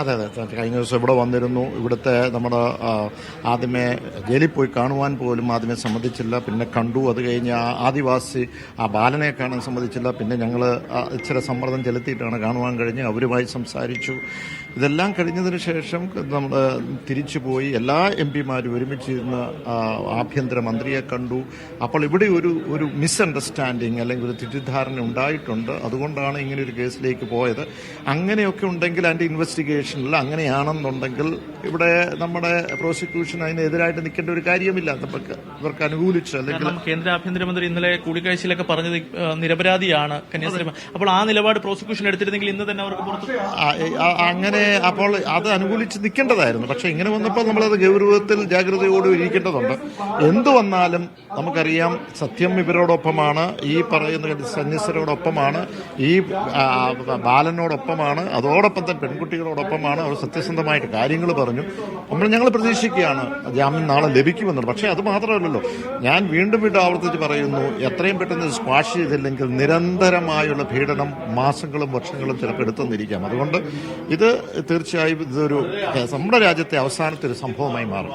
അതെ അതെ. കഴിഞ്ഞ ദിവസം ഇവിടെ വന്നിരുന്നു. ഇവിടുത്തെ നമ്മുടെ ആദ്യമേ ജയിലിൽ പോയി കാണുവാൻ പോലും ആദ്യമേ സമ്മതിച്ചില്ല. പിന്നെ കണ്ടു. അത് കഴിഞ്ഞ് ആ ആദിവാസി ആ ബാലനെ കാണാൻ സമ്മതിച്ചില്ല. പിന്നെ ഞങ്ങൾ ഇച്ചിരി സമ്മർദ്ദം ചെലുത്തിയിട്ടാണ് കാണുവാൻ കഴിഞ്ഞ് അവരുമായി സംസാരിച്ചു. ഇതെല്ലാം കഴിഞ്ഞതിന് ശേഷം നമ്മൾ തിരിച്ചു പോയി. എല്ലാ എം പിമാരും ഒരുമിച്ചിരുന്ന് ആഭ്യന്തരമന്ത്രിയെ ആഭ്യന്തര മന്ത്രിയെ കണ്ടു. അപ്പോൾ ഇവിടെ ഒരു ഒരു മിസ്അണ്ടർസ്റ്റാൻഡിങ് അല്ലെങ്കിൽ ഒരു തെറ്റിദ്ധാരണ ഉണ്ടായിട്ടുണ്ട്. അതുകൊണ്ടാണ് ഇങ്ങനെ ഒരു കേസിലേക്ക് പോയത്. അങ്ങനെയൊക്കെ ഉണ്ടെങ്കിൽ അതിന്റെ ഇൻവെസ്റ്റിഗേഷനിൽ അങ്ങനെയാണെന്നുണ്ടെങ്കിൽ ഇവിടെ നമ്മുടെ പ്രോസിക്യൂഷൻ അതിനെതിരായിട്ട് നിൽക്കേണ്ട ഒരു കാര്യമില്ല നമുക്ക് ഇവർക്ക് അനുകൂലിച്ച് അല്ലെങ്കിൽ കേന്ദ്ര ആഭ്യന്തരമന്ത്രി ഇന്നലെ കൂടിക്കാഴ്ചയിലൊക്കെ പറഞ്ഞത് നിരപരാധിയാണ് കന്യാസ്ത്രീ അപ്പോൾ ആ നിലപാട് പ്രോസിക്യൂഷൻ എടുത്തിരുന്നെങ്കിൽ ഇന്ന് തന്നെ അവർക്ക് പുറത്ത് അങ്ങനെ അപ്പോൾ അത് അനുകൂലിച്ച് നിൽക്കേണ്ടതായിരുന്നു. പക്ഷെ ഇങ്ങനെ വന്നപ്പോൾ നമ്മളത് ഗൗരവത്തിൽ ജാഗ്രതയോടെ ഇരിക്കേണ്ടതുണ്ട്. എന്തു വന്നാലും നമുക്കറിയാം സത്യം ഇവരോടൊപ്പമാണ് ഈ പറയുന്ന സന്യസ്തരോടൊപ്പമാണ് ഈ ബാലനോടൊപ്പമാണ് അതോടൊപ്പം തന്നെ പെൺകുട്ടികളോടൊപ്പമാണ് അവർ സത്യസന്ധമായിട്ട് കാര്യങ്ങൾ പറഞ്ഞു. നമ്മൾ ഞങ്ങൾ പ്രതീക്ഷിക്കുകയാണ്. ജാമ്യം നാളെ ലഭിക്കുമെന്നുള്ളത്. പക്ഷേ അത് മാത്രമല്ലല്ലോ. ഞാൻ വീണ്ടും വീണ്ടും ആവർത്തിച്ച് പറയുന്നു എത്രയും പെട്ടെന്ന് സ്ക്വാഷ് ചെയ്തില്ലെങ്കിൽ നിരന്തരമായുള്ള പീഡനം മാസങ്ങളും വർഷങ്ങളും ചിലപ്പോൾ എടുത്തെന്നിരിക്കാം അതുകൊണ്ട് ഇത് തീർച്ചയായും ഇതൊരു നമ്മുടെ രാജ്യത്തെ അവസാനത്തെ ഒരു സംഭവമായി മാറും.